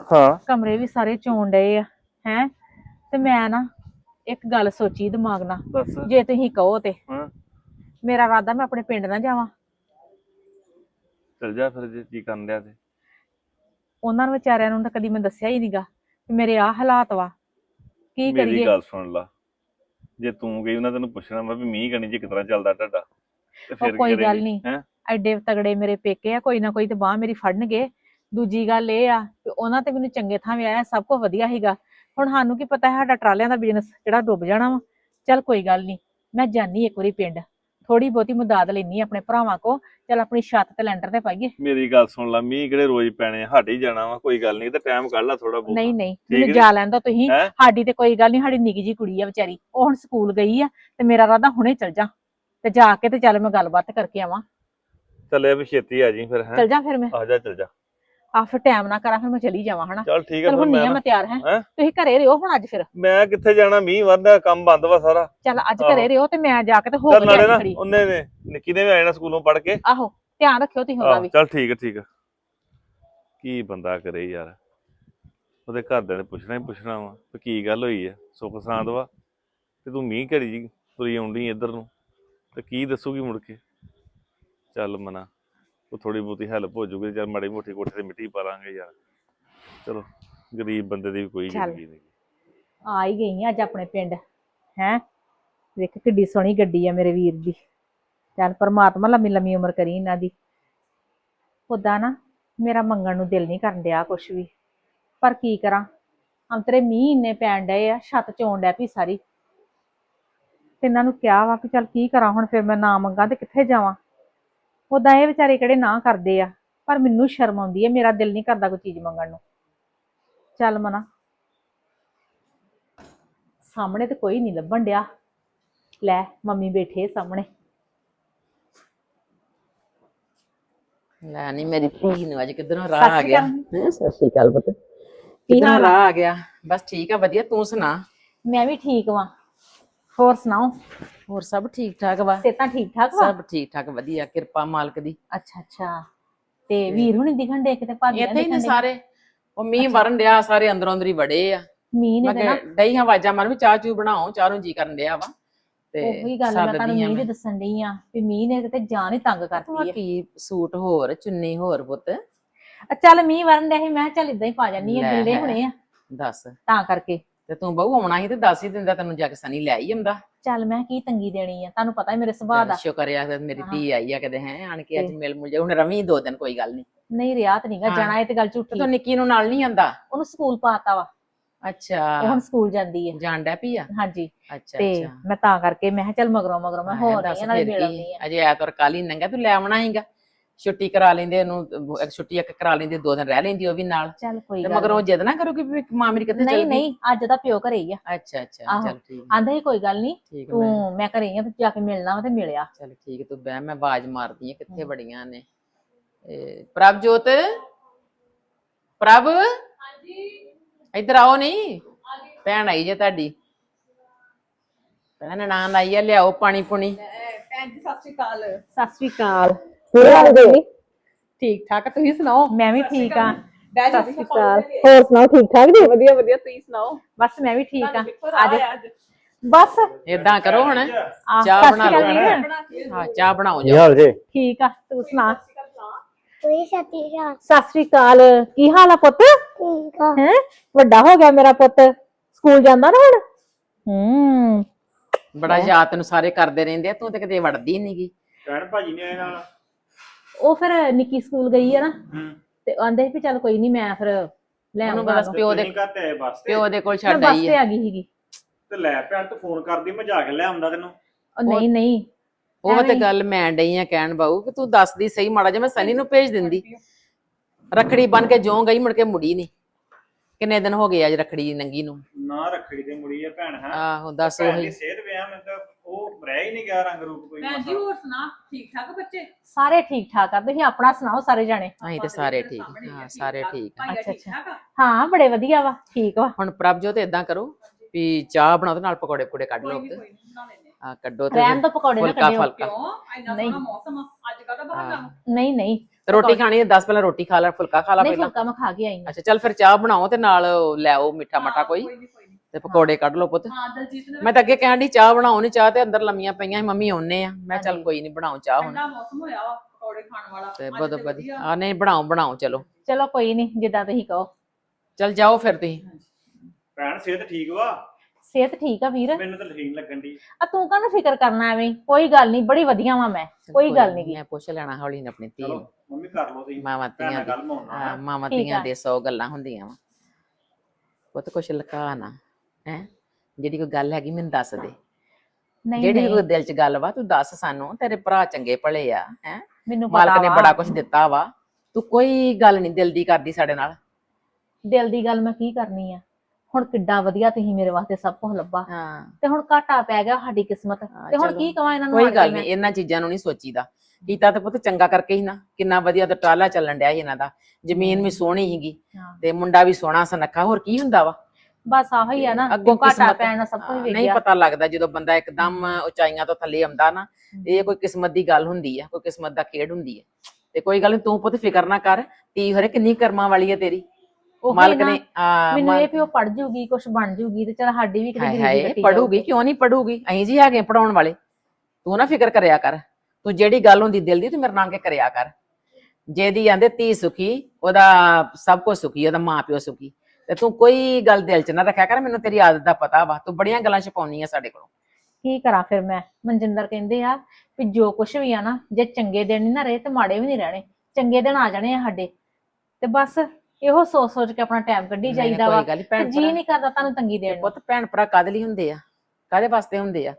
ਹਾਂ। ਕਮਰੇ ਵੀ ਸਾਰੇ ਚੋਣ ਡਏ ਆ ਹੈ? ਤੇ ਮੈਂ ਨਾ ਇੱਕ ਗੱਲ ਸੋਚੀ ਦਿਮਾਗ ਨਾਲ। ਦੱਸ। ਜੇ ਤੁਸੀਂ ਕਹੋ ਤੇ। ਹਾਂ। ਮੇਰਾ ਇਰਾਦਾ ਮੈਂ ਆਪਣੇ ਪਿੰਡ ਨਾ ਜਾਵਾਂ। ਚਲ ਜਾ ਫਿਰ ਜੇ ਕੀ ਕਰਨ ਲਿਆ ਤੇ। ਉਹਨਾਂ ਨੂੰ ਵਿਚਾਰਿਆਂ ਨੂੰ ਤਾਂ ਕਦੀ ਮੈਂ ਦੱਸਿਆ ਹੀ ਨਹੀਂਗਾ ਕਿ ਮੇਰੇ ਆ ਹਾਲਾਤ ਵਾ। ਕੀ ਮੇਰੀ ਕਰੀਏ? ਗੱਲ ਸੁਣ ਲਾ। ਜੇ ਤੂੰ ਗਈ ਉਹਨਾਂ ਤੈਨੂੰ ਪੁੱਛਣਾ ਵਾ ਵੀ ਮੀਂਹ ਕਣੀ ਜੀ ਕਿਤਨਾ ਚੱਲਦਾ ਤੁਹਾਡਾ। ਤੇ ਉਹ ਕੋਈ ਗੱਲ ਨਹੀਂ। ਹੈ? ਐਡੇ ਤਗੜੇ ਮੇਰੇ ਪੇਕੇ ਆ ਕੋਈ ਨਾ ਕੋਈ ਤੇ ਬਾਹ ਮੇਰੀ ਫੜਨਗੇ। ਦੂਜੀ ਗੱਲ ਇਹ ਆ ਕਿ ਉਹਨਾਂ ਤੇ ਮੈਨੂੰ ਚੰਗੇ ਥਾਂ ਵਿਆਹਿਆ ਸਭ ਕੁਝ ਵਧੀਆ ਸੀਗਾ। ਹੁਣ ਸਾਨੂੰ ਕੀ ਪਤਾ ਹੈ ਸਾਡਾ ਟਰਾਲਿਆਂ ਦਾ ਬਿਜ਼ਨਸ ਜਿਹੜਾ ਡੁੱਬ ਜਾਣਾ ਵਾ। ਚੱਲ ਕੋਈ ਗੱਲ ਨਹੀਂ ਮੈਂ ਜਾਨੀ ਇੱਕ ਵਾਰੀ ਪਿੰਡ। ਥੋੜੀ ਬਹੁਤੀ ਮਦਦ ਲੈਣੀ ਆਪਣੇ ਭਰਾਵਾਂ ਕੋ ਚੱਲ ਆਪਣੀ ਛੱਤ ਤੇ ਲੈਂਟਰ ਤੇ ਪਾਈਏ। ਮੇਰੀ ਗੱਲ ਸੁਣ ਲਾ ਮੀਂਹ ਕਿਹੜੇ ਰੋਜ਼ ਪੈਣੇ ਆ ਸਾਡੇ ਹੀ ਜਾਣਾ ਵਾ ਕੋਈ ਗੱਲ ਨਹੀਂ ਤੇ ਟਾਈਮ ਕੱਢ ਲਾ ਥੋੜਾ ਬਹੁਤ। ਨਹੀਂ ਨਹੀਂ ਮੈਨੂੰ? ਜਾ ਲੈਂਦਾ ਤੁਸੀਂ? ਸਾਡੀ ਤੇ ਕੋਈ ਗੱਲ ਨਹੀਂ ਸਾਡੀ ਨਿੱਕੀ ਜੀ ਕੁੜੀ ਆ ਵਿਚਾਰੀ। ਉਹ ਹੁਣ ਸਕੂਲ ਗਈ ਆ ਤੇ ਮੇਰਾ ਰਾਦਾ ਹੁਣੇ ਚਲ ਜਾ। ਤੇ ਜਾ ਕੇ ਤੇ ਚੱਲ ਮੈਂ ਗੱਲਬਾਤ ਕਰਕੇ ਆਵਾਂ। ਚੱਲੇ ਵੀ ਛੇਤੀ ਆ ਜੀ ਫਿਰ ਹੈ? ਚਲ ਜਾ ਫਿਰ ਮੈਂ। ਆ ਜਾ ਚੱਲ ਜਾ। ਆ ਫਿਰ ਟਾਈਮ ਨਾ ਕਰਾਂ ਫਿਰ ਮੈਂ ਚਲੀ ਜਾਵਾਂ ਹਨਾ। ਚੱਲ ਠੀਕ ਫਿਰ ਹੁਣ ਨਹੀਂ ਮੈਂ ਆ ਮੈਂ ਤਿਆਰ ਹੈ। ਹੈਂ? ਤੁਸੀਂ ਘਰੇ ਰਹੋ ਹੁਣ ਅੱਜ ਫਿਰ। ਮੈਂ ਕਿੱਥੇ ਜਾਣਾ ਮੀਂਹ ਵਰਦਾ ਕੰਮ ਬੰਦ ਵਾ ਸਾਰਾ। ਚੱਲ ਅੱਜ। ਘਰੇ ਰਹੋ ਤੇ ਮੈਂ ਜਾ ਕੇ ਤੇ ਹੋ ਚੱਲ ਨਾਲੇ ਨਾ ਖੜੀ। ਉਹਨੇ ਨੇ ਨਿੱਕੀ ਨੇ ਵੀ ਆ ਜਾਣਾ ਸਕੂਲੋਂ ਪੜ ਕੇ। ਆਹੋ ਧਿਆਨ ਰੱਖਿਓ ਤੁਸੀਂ ਉਹਦਾ ਆਹ ਵੀ। ਚੱਲ ਠੀਕ ਆ ਠੀਕ ਆ। ਕੀ ਬੰਦਾ ਕਰੇ ਯਾਰ। ਉਹਦੇ ਘਰਦਿਆਂ ਨੇ ਪੁੱਛਣਾ ਹੀ ਪੁੱਛਣਾ ਵਾ ਵੀ ਕੀ ਗੱਲ ਹੋਈ ਆ ਸੁੱਖ ਸਾਂਦ ਵਾ। ਤੇ ਤੂੰ ਮੀਂਹ ਘੜੀ ਜੀ ਤੁਰੀ ਆਉਂਦੀ ਇੱਧਰ ਨੂੰ। ਤੇ ਕੀ ਦੱਸੂਗੀ ਮੁੜ ਕੇ। ਚੱਲ ਮਨਾ। ਉਹ ਥੋੜੀ ਬਹੁਤੀ ਹੈਲਪ ਹੋ ਜੂਗੀ ਚੱਲ ਮਾੜੀ ਮੋਟੀ ਕੋਠੇ ਤੇ ਮਿੱਟੀ ਪਾ ਲਾਂਗੇ ਯਾਰ। ਚਲੋ ਗਰੀਬ ਬੰਦੇ ਦੀ ਵੀ ਕੋਈ ਚੱਲ। ਜ਼ਿੰਦਗੀ ਨਹੀਂ। ਆ ਹੀ ਗਈ ਆ ਅੱਜ ਆਪਣੇ ਪਿੰਡ ਹੈ? ਵੇਖ ਕਿੱਡੀ ਸੋਹਣੀ ਗੱਡੀ ਆ ਮੇਰੇ ਵੀਰ ਦੀ। ਚੱਲ ਪਰਮਾਤਮਾ ਲੰਮੀ ਲੰਮੀ ਉਮਰ ਕਰੀ ਇਹਨਾਂ ਦੀ। ਉਦਾਂ ਨਾ ਮੇਰਾ ਮੰਗਣ ਨੂੰ ਦਿਲ ਨਹੀਂ ਕਰਨ ਡਿਆ ਕੁਛ ਵੀ। ਪਰ ਕੀ ਕਰਾਂ? ਅੰਤਰੇ ਮੀਂਹ ਇੰਨੇ ਪੈਣ ਡਏ ਆ ਛੱਤ ਚੋਣ ਡੈ ਪਈ ਸਾਰੀ। ਤੇ ਇਹਨਾਂ ਨੂੰ ਕਿਹਾ ਵਾ ਕਿ ਚੱਲ ਕੀ ਕਰਾਂ ਹੁਣ ਫਿਰ ਮੈਂ ਨਾ ਮੰਗਾ ਤੇ ਕਿੱਥੇ ਜਾਵਾਂ? ਉਦਾਂ ਇਹ ਵਿਚਾਰੇ ਕਿਹੜੇ ਨਾ ਕਰਦੇ ਆ ਪਰ ਮੈਨੂੰ ਸ਼ਰਮ ਆਉਂਦੀ ਹੈ ਮੇਰਾ ਦਿਲ ਨਹੀਂ ਕਰਦਾ ਕੋਈ ਚੀਜ਼ ਮੰਗਣ ਨੂੰ। ਚੱਲ ਮਨਾ। ਸਾਹਮਣੇ ਤੇ ਕੋਈ ਨਹੀਂ ਲੱਭਣ ਡਿਆ। ਲੈ ਮੰਮੀ ਬੈਠੇ ਸਾਹਮਣੇ। ਲੈ ਨਹੀਂ ਮੇਰੀ ਧੀ ਨੂੰ ਅੱਜ ਕਿੱਧਰੋਂ ਰਾਹ ਆ ਗਿਆ। ਹੈਂ, ਸਤਿ ਸ਼੍ਰੀ ਅਕਾਲ ਪੁੱਤ। ਕੀ ਕਿੱਧਰੋਂ? ਰਾਹ ਆ ਗਿਆ? ਬਸ ਠੀਕ ਆ ਵਧੀਆ ਤੂੰ ਸੁਣਾ? ਮੈਂ ਵੀ ਠੀਕ ਵਾਂ। ਹੋਰ ਸੁਣਾਓ? ਹੋਰ ਸਭ ਠੀਕ ਠਾਕ ਵਾ? ਸਿਹਤਾਂ ਠੀਕ ਠਾਕ ਵਾ? ਸਭ ਠੀਕ ਠਾਕ ਵਧੀਆ ਕਿਰਪਾ ਮਾਲਕ ਦੀ। ਅੱਛਾ ਅੱਛਾ ਤੇ ਵੀਰ ਹੁਣੀ ਦਿਖਣ ਡੇ ਕਿਤੇ ਭਾਬੀਆਂ ਇੱਥੇ ਹੀ ਨੇ ਸਾਰੇ। ਉਹ ਮੀਂਹ ਵਰਨ ਡਿਆ ਸਾਰੇ ਅੰਦਰੋਂ ਅੰਦਰ ਹੀ ਵੜੇ ਆ। ਮੀਂਹ ਨੇ ਨਾ ਡਈ ਆਵਾਜ਼ਾਂ ਮਾਰ ਵੀ ਚਾਹ ਚੂ ਬਣਾਓ ਚਾਹੋਂ ਜੀ ਕਰਨ ਡਿਆ ਵਾ। ਤੇ ਉਹੀ ਗੱਲ ਮੈਂ ਤੁਹਾਨੂੰ ਆ ਮੀਂਹ ਦੀ। ਦੱਸਣ ਡਈ ਆ ਵੀ ਮੀਂਹ ਨੇ ਕਿਤੇ ਜਾਨ ਹੀ ਤੰਗ ਕਰਤੀ ਕੀ ਸੂਟ ਹੋਰ ਚੁੰਨੀ ਹੋਰ ਪੁੱਤ। ਆ ਚੱਲ ਮੀਂਹ ਵਰਨ ਡਿਆ ਸੀ ਮੈਂ ਚੱਲ ਇਦਾਂ ਹੀ ਪਾ ਜਾਨੀ ਆ ਗਿੱਲੇ। ਹੋਣੇ ਆ। ਦੱਸ। ਤਾਂ ਕਰਕੇ। ਤੇ ਤੂੰ ਬਹੂ ਆਉਣਾ ਸੀ ਤੇ ਦੱਸ ਹੀ ਦਿੰਦਾ ਤੈਨੂੰ ਜਾ ਕੇ ਸਨੀ ਲੈ ਹੀ ਆਉਂਦਾ। ਚੱਲ ਮੈਂ ਕੀ ਤੰਗੀ ਦੇਣੀ ਆ? ਤੁਹਾਨੂੰ ਪਤਾ ਹੈ ਮੇਰੇ ਸੁਭਾਅ ਦਾ। ਸ਼ੁਕਰ ਆ ਕਿ ਮੇਰੀ। ਧੀ ਆਈ ਆ ਕਦੇ ਹੈ ਆਣ ਕੇ ਅੱਜ ਤੇ- ਮਿਲ ਮੁਲ ਜਾ ਹੁਣ ਰਵੀ ਦੋ ਦਿਨ ਕੋਈ ਗੱਲ ਨਹੀਂ। ਨਹੀਂ ਰਿਆਤ ਨਹੀਂਗਾ ਹਾਂ। ਜਾਣਾ ਇਹ ਤੇ ਗੱਲ ਤੇ ਝੂਠੀ ਤੂੰ ਨਿੱਕੀ ਨੂੰ ਨਾਲ ਨਹੀਂ ਆਂਦਾ ਉਹਨੂੰ ਸਕੂਲ ਪਾਤਾ ਵਾ। ਉਹ ਅੱਛਾ ਹੁਣ ਸਕੂਲ ਜਾਂਦੀ ਹੈ ਜਾਣ ਡੈ ਪਈ ਆ? ਹਾਂਜੀ। ਅੱਛਾ ਤੇ ਮੈਂ ਤਾਂ ਕਰਕੇ ਮੈਂ ਕਿਹਾ ਚੱਲ ਮਗਰੋਂ ਮਗਰੋਂ ਮੈਂ ਹਾਂ, ਹੋ ਦੱਸ ਰਹੀ ਆ ਨਾਲ ਫਿਰ ਮਿਲ ਕੀ, ਆਉਂਦੀ ਆ। ਅਜੇ ਐਤਵਾਰ ਕਾਲੀ ਨੰਗਾ ਤੂੰ ਲੈ ਆਉਣਾ ਹੈਗਾ ਛੁੱਟੀ ਕਰਾ ਲੈਂਦੇ ਉਹਨੂੰ ਇੱਕ ਛੁੱਟੀ ਇੱਕ ਕਰਾ ਲੈਂਦੇ ਦੋ ਦਿਨ ਰਹਿ ਲੈਂਦੀ ਉਹ ਵੀ ਨਾਲ। ਚੱਲ ਕੋਈ ਤੇ ਗੱਲ ਮਗਰੋਂ ਨੀ। ਜਿੱਦ ਨਾ ਕਰੋ ਕਿ ਵੀ ਮਾਂ ਮੇਰੀ ਕਿੱਥੇ ਚਲ ਨਹੀਂ ਨਹੀਂ ਅੱਜ ਦਾ ਪਿਓ ਘਰੇ ਹੀ ਆ। ਅੱਛਾ ਅੱਛਾ ਆਹੋ। ਚੱਲ ਠੀਕ ਆਂਦਾ ਹੀ ਕੋਈ ਗੱਲ ਨਹੀਂ ਠੀਕ ਮੈਂ ਤੂੰ ਮੈਂ ਘਰੇ ਹੀ ਆ ਤੇ ਜਾ ਕੇ ਮਿਲਣਾ ਵਾ ਤੇ ਮਿਲਿਆ। ਚੱਲ ਠੀਕ ਤੂੰ ਬਹਿ ਮੈਂ ਆਵਾਜ਼ ਮਾਰਦੀ ਆ ਕਿੱਥੇ ਬੜੀਆਂ ਨੇ। ਇਹ ਪ੍ਰਭਜੋਤ? ਪ੍ਰਭ? ਹਾਂਜੀ। ਇੱਧਰ ਆਓ ਨਹੀਂ ਭੈਣ ਆਈ ਜੇ ਤੁਹਾਡੀ। ਭੈਣ ਨਾਨ ਆਈ ਆ ਲਿਆਓ ਪਾਣੀ ਪੁਣੀ ਸਤਿ ਸ਼੍ਰੀ ਅਕਾਲ। ਠੀਕ ਠਾਕ ਆ, ਤੁਸੀਂ ਸੁਣਾਓ? ਮੈਂ ਵੀ ਠੀਕ ਆ। ਬਹਿ ਸਤਿ ਸ਼੍ਰੀ ਜਾਓ ਅਕਾਲ। ਹੋਰ ਸੁਣਾਓ ਠੀਕ ਠਾਕ ਜੀ? ਵਧੀਆ ਵਧੀਆ ਤੁਸੀਂ ਸੁਣਾਓ? ਬਸ ਮੈਂ ਵੀ ਠੀਕ ਆ। ਜਾ ਅੱਜ? ਬਸ। ਏਦਾਂ ਕਰੋ ਹੁਣ। ਆ, ਚਾਹ ਸਤਿ ਬਣਾ ਸ਼੍ਰੀ ਲਓ। ਅਕਾਲ। ਹਾਂ ਚਾਹ ਬਣਾਓ ਕੀ ਜਾ ਹਾਲ ਜੇ? ਠੀਕ ਆ ਤੂੰ ਸੁਣਾ? ਕੋਈ ਸਤੀ ਜਾ ਸਤਿ ਸ਼੍ਰੀ ਅਕਾਲ। ਕੀ ਹਾਲ ਆ ਪੁੱਤ? ਠੀਕ ਆ। ਹੈ? ਵੱਡਾ ਹੋ ਗਿਆ ਮੇਰਾ ਪੁੱਤ। ਸਕੂਲ ਜਾਂਦਾ ਨਾ ਹੁਣ? ਹੂੰ। ਬੜਾ ਯਾਦ ਤੈਨੂੰ ਸਾਰੇ ਕਰਦੇ ਰਹਿੰਦੇ ਆ ਤੂੰ ਤੇ ਕਿਤੇ ਵੜਦੀ ਨਹੀਂਗੀ ਭੈਣ ਭਾਜੀ ਨੇ ਆਏ ਨਾਲ। ਉਹ ਫਿਰ ਨਿੱਕੀ ਸਕੂਲ ਗਈ ਆ ਨਾ ਹੂੰ। ਤੇ ਆਂਦੇ ਵੀ ਚੱਲ ਕੋਈ ਨਹੀਂ ਮੈਂ ਫਿਰ ਲੈ ਉਹਨੂੰ ਆਉਂਗਾ ਬਸ ਪਿਓ ਦੇ ਘੱਟ ਆਏ ਬਸ ਤੇ। ਪਿਓ ਦੇ ਕੋਲ ਮੈਂ ਛੱਡ ਬੱਸ ਆਈ ਤੇ ਹੈ ਆ ਗਈ ਸੀਗੀ। ਤੇ ਲੈ ਭੈਣ ਤੂੰ ਫੋਨ ਕਰਦੀ ਮੈਂ ਜਾ ਕੇ ਲੈ ਆਉਂਦਾ ਤੈਨੂੰ। ਉਹ ਨਹੀਂ ਨਹੀਂ। ਉਹ ਤੇ ਐਵੇਂ। ਗੱਲ ਮੈਂ ਡਈ ਆ ਕਹਿਣ ਬਾਊ ਕਿ ਤੂੰ ਦੱਸਦੀ ਸਹੀ ਮਾੜਾ ਜਿਹਾ ਮੈਂ ਸਨੀ ਨੂੰ ਭੇਜ ਦਿੰਦੀ। ਰਖੜੀ ਬਨ ਕੇ ਜਿਉਂ ਗਈ ਮੁੜ ਕੇ ਮੁੜੀ ਨਹੀਂ ਕਿੰਨੇ ਦਿਨ ਹੋ ਗਏ ਅੱਜ ਰਖੜੀ ਨੰਗੀ ਨੂੰ? ਨਾ ਰੱਖੜੀ ਤੇ ਮੁੜੀ ਆ ਭੈਣ ਹੈ। ਆਹੋ ਦੱਸ ਉਹੀ। ਸਿਹਤ ਵਿਆਹ ਮੈਂ ਤਾਂ ਰਹਿ ਹੀ ਨਹੀਂ ਗਿਆ ਰੰਗ ਰੂਪ ਕੋਈ ਭੈਣ ਜੀ ਹੋਰ ਸੁਣਾ ਠੀਕ ਠਾਕ ਬੱਚੇ? ਸਾਰੇ ਠੀਕ ਠਾਕ ਆ ਤੁਸੀਂ ਆਪਣਾ ਸੁਣਾਓ ਸਾਰੇ ਜਾਣੇ? ਅਸੀਂ ਤੇ ਸਾਰੇ ਠੀਕ ਹਾਂ ਸਾਰੇ ਠੀਕ। ਆ। ਅੱਛਾ, ਆ? ਹਾਂ ਬੜੇ ਵਧੀਆ ਵਾ ਠੀਕ ਵਾ। ਹੁਣ ਪ੍ਰਭਜੋਤ ਇਦਾਂ ਕਰੋ ਵੀ ਚਾਹ ਬਣਾਓ ਤੇ ਨਾਲ ਪਕੌੜੇ ਪਕੌੜੇ ਕੱਢ ਲਓ ਕੋਈ ਨੀ, ਤੇ। ਕੋਈ ਨੀ, ਬਣਾ ਲੈਂਦੇ ਆ। ਆ ਕੱਢੋ ਤੇ ਰਹਿਣ ਤੋਂ ਪਕੌੜੇ ਨਾ ਫੁਲਕਾ ਕੱਢਿਓ। ਫਲਕਾ। ਕਿਉਂ? ਇੰਨਾ ਨਹੀਂ। ਸੋਹਣਾ ਮੌਸਮ ਆ ਅੱਜ ਕੱਲ੍ਹ ਦਾ ਬਹਾਨਾ ਵਾ। ਨਹੀਂ ਨਹੀਂ। ਰੋਟੀ ਖਾਣੀ ਹੈ 10 ਪਹਿਲਾਂ ਰੋਟੀ ਖਾ ਲੈ ਫੁਲਕਾ ਖਾ ਲੈ ਨਹੀਂ ਪਹਿਲਾਂ। ਫੁਲਕਾ ਮੈਂ ਖਾ ਕੇ ਆਈ ਹਾਂ। ਅੱਛਾ ਚੱਲ ਫਿਰ ਚਾਹ ਬਣਾਓ ਤੇ ਨਾਲ ਲੈ ਆਓ ਮਿੱਠਾ ਮਟਾ ਕੋਈ। ਕੋਈ ਨਹੀਂ ਕੋਈ ਨਹੀਂ ਤੇ ਪਕੌੜੇ ਕੱਢ ਲਓ ਪੁੱਤ। ਹਾਂ ਦਲਜੀਤ ਨੇ ਮੈਂ ਤਾਂ ਅੱਗੇ ਕਹਿਣ ਦੀ ਚਾਹ ਬਣਾਓ ਨੀ ਚਾਹ ਤੇ ਅੰਦਰ ਲੰਮੀਆਂ ਪਈਆਂ ਸੀ ਮੰਮੀ ਆਉਨੇ ਆ। ਮੈਂ ਚੱਲ। ਕੋਈ ਨਹੀਂ ਬਣਾਓ ਚਾਹ ਹੁਣ। ਠੰਡਾ ਮੌਸਮ ਹੋਇਆ ਵਾ ਪਕੌੜੇ ਖਾਣ ਵਾਲਾ। ਤੇ ਅੱਜ ਬਦ ਤੇ ਬਦ ਵਧੀਆ। ਆ ਨਹੀਂ ਬਣਾਓ ਬਣਾਓ ਚਲੋ। ਚਲੋ ਕੋਈ ਨਹੀਂ ਜਿੱਦਾਂ ਤੁਸੀਂ ਕਹੋ। ਚੱਲ ਜਾਓ ਫਿਰ ਤੁਸੀਂ। ਭੈਣ ਸਿਹਤ ਠੀਕ ਵਾ? ਸਿਹਤ ਠੀਕ ਆ ਵੀਰ? ਮੈਨੂੰ ਤਾਂ ਠੀਕ ਲੱਗਣ ਦੀ ਆ ਤੂੰ ਕਾਹਨੂੰ ਫਿਕਰ ਕਰਨਾ ਐਵੇਂ? ਕੋਈ ਗੱਲ ਨਹੀਂ ਬੜੀ ਵਧੀਆ ਵਾਂ ਮੈਂ। ਕੋਈ ਗੱਲ ਨੀ ਗੀ। ਮੈਂ ਪੁੱਛ ਲੈਣਾ ਹੌਲੀ ਨੇ ਆਪਣੀ ਧੀ ਚਲੋ ਨੂੰ। ਮੰਮੀ ਕਰ ਲਓ ਤੁਸੀਂ। ਮਾਵਾਂ ਭੈਣ ਧੀਆਂ ਨਾਲ ਦੀ ਗੱਲ ਮਾਉਣਾ ਹਾਂ, ਮਾਵਾਂ ਠੀਕ ਧੀਆਂ ਆ। ਦੇ 100 ਗੱਲਾਂ ਹੁੰਦੀਆਂ ਵਾ। ਪੁੱਤ ਕੁਛ ਲੁਕਾ ਨਾ। ਹੈ ਜਿਹੜੀ ਕੋਈ ਗੱਲ ਹੈਗੀ ਮੈਨੂੰ ਦੱਸ ਦੇ। ਨਹੀਂ ਜਿਹੜੀ ਨਹੀਂ। ਕੋਈ ਦਿਲ 'ਚ ਗੱਲ ਵਾ ਤੂੰ ਦੱਸ ਸਾਨੂੰ ਤੇਰੇ ਭਰਾ ਚੰਗੇ ਭਲੇ ਆ ਹੈ। ਮੈਨੂੰ ਮਾਲਕ ਪਤਾ ਨੇ ਵਾ। ਬੜਾ ਕੁਝ ਦਿੱਤਾ ਵਾ। ਤੂੰ ਕੋਈ ਗੱਲ ਨਹੀਂ ਦਿਲ ਦੀ ਕਰਦੀ ਸਾਡੇ ਨਾਲ। ਦਿਲ ਦੀ ਗੱਲ ਮੈਂ ਕੀ ਕਰਨੀ ਆ? ਹੁਣ ਕਿੱਡਾ ਵਧੀਆ ਤੁਸੀਂ ਮੇਰੇ ਵਾਸਤੇ ਸਭ ਕੁਝ ਲੱਭਾ। ਹਾਂ। ਤੇ ਹੁਣ ਘਾਟਾ ਪੈ ਗਿਆ ਸਾਡੀ ਕਿਸਮਤ। ਹਾਂ, ਤੇ ਹੁਣ ਚਲੋ। ਕੀ ਕਵਾਂ ਇਹਨਾਂ ਨੂੰ ਕੋਈ ਗੱਲ? ਨਹੀਂ ਇਹਨਾਂ ਚੀਜ਼ਾਂ ਨੂੰ ਨਹੀਂ ਸੋਚੀਦਾ। ਕੀਤਾ ਤੇ ਪੁੱਤ ਚੰਗਾ ਕਰਕੇ ਹੀ ਨਾ ਕਿੰਨਾ ਵਧੀਆ ਤੇ ਟਾਲਾ ਚੱਲਣ ਡਿਆ ਸੀ ਇਹਨਾਂ ਦਾ। ਜ਼ਮੀਨ ਵੀ ਸੋਹਣੀ ਸੀਗੀ। ਤੇ ਮੁੰਡਾ ਵੀ ਸੋਹਣਾ ਸੁਨੱਖਾ ਹੋਰ ਕੀ ਹੁੰਦਾ ਵਾ? ਬਸ ਆਹੋ ਹੀ ਆ ਨਾ ਅੱਗੋਂ ਘਾਟਾ ਕਿਸਮਤ- ਪੈਣਾ ਸਭ ਕੁਝ ਹਾਂ, ਵੇਖ ਨਹੀਂ ਗਿਆ ਪਤਾ ਲੱਗਦਾ ਜਦੋਂ ਬੰਦਾ ਇੱਕਦਮ ਉਚਾਈਆਂ ਤੋਂ ਥੱਲੇ ਆਉਂਦਾ ਨਾ ਇਹ ਕੋਈ ਕਿਸਮਤ ਦੀ ਗੱਲ ਹੁੰਦੀ ਹੈ ਕੋਈ ਕਿਸਮਤ ਦਾ ਖੇਡ ਹੁੰਦੀ ਹੈ ਤੇ ਕੋਈ ਗੱਲ ਨੀ ਤੂੰ ਪੁੱਤ ਫਿਕਰ ਨਾ ਕਰ ਤੀ ਹਰੇ ਕਿੰਨੀ ਕਰਮਾਂ ਵਾਲੀ ਹੈ ਤੇਰੀ। ਉਹੀ ਮਾਲਕ ਨਾ, ਨੇ ਆ ਮੈਨੂੰ ਇਹ ਵੀ ਉਹ ਪੜ ਜੂਗੀ ਕੁਝ ਬਣ ਜੂਗੀ ਤੇ ਚਲ ਸਾਡੀ ਵੀ ਕਿਤੇ ਹਾਏ ਗਰੀਬੀ ਹਾਏ ਕੱਟੀ ਪੜੂਗੀ। ਕਿਉਂ ਨਹੀਂ ਪੜੂਗੀ ਅਸੀਂ ਜੀ ਹੈਗੇ ਪੜਾਉਣ ਵਾਲੇ। ਤੂੰ ਨਾ ਫਿਕਰ ਕਰਿਆ ਕਰ ਤੂੰ ਜਿਹੜੀ ਗੱਲ ਹੁੰਦੀ ਦਿਲ ਦੀ ਤੂੰ ਮੇਰੇ ਨਾਲ ਕੇ ਕਰਿਆ ਕਰ। ਜਿਹਦੀ ਆਂਦੇ ਧੀ ਸੁਖੀ ਉਹਦਾ ਸਭ ਕੁਝ ਸੁਖੀ ਉਹਦਾ ਮਾਂ ਪਿਓ ਸੁਖੀ। ਤੇ ਤੂੰ ਕੋਈ ਗੱਲ ਦਿਲ 'ਚ ਨਾ ਰੱਖਿਆ ਕਰ ਮੈਨੂੰ ਤੇਰੀ ਆਦਤ ਦਾ ਪਤਾ ਵਾ। ਤੂੰ ਬੜੀਆਂ ਗੱਲਾਂ ਛਪਾਉਣੀ ਆ ਸਾਡੇ ਕੋਲੋਂ। ਕੀ ਕਰਾਂ ਫਿਰ ਮੈਂ? ਮਨਜਿੰਦਰ ਕਹਿੰਦੇ ਆ ਵੀ ਜੋ ਕੁਝ ਵੀ ਆ ਨਾ ਜੇ ਚੰਗੇ ਦਿਨ ਨਹੀਂ ਨਾ ਰਹੇ ਤੇ ਮਾੜੇ ਵੀ ਨਹੀਂ ਰਹਿਣੇ। ਚੰਗੇ ਦਿਨ ਆ ਜਾਣੇ ਆ ਸਾਡੇ। ਤੇ ਬਸ ਇਹੋ ਸੋਚ ਸੋਚ ਕੇ ਆਪਣਾ ਟਾਈਮ ਕੱਢੀ ਜਾਈਦਾ ਵਾ। ਕੋਈ ਗੱਲ ਨੀ, ਤੇ ਜੀ ਭਰਾ ਨਹੀਂ ਕਰਦਾ ਤੁਹਾਨੂੰ ਤੰਗੀ ਦੇਣ ਨੂੰ। ਪੁੱਤ ਭੈਣ ਭਰਾ ਕਾਦੇ ਲਈ ਹੁੰਦੇ ਆ? ਕਾਦੇ ਵਾਸਤੇ ਹੁੰਦੇ ਆ?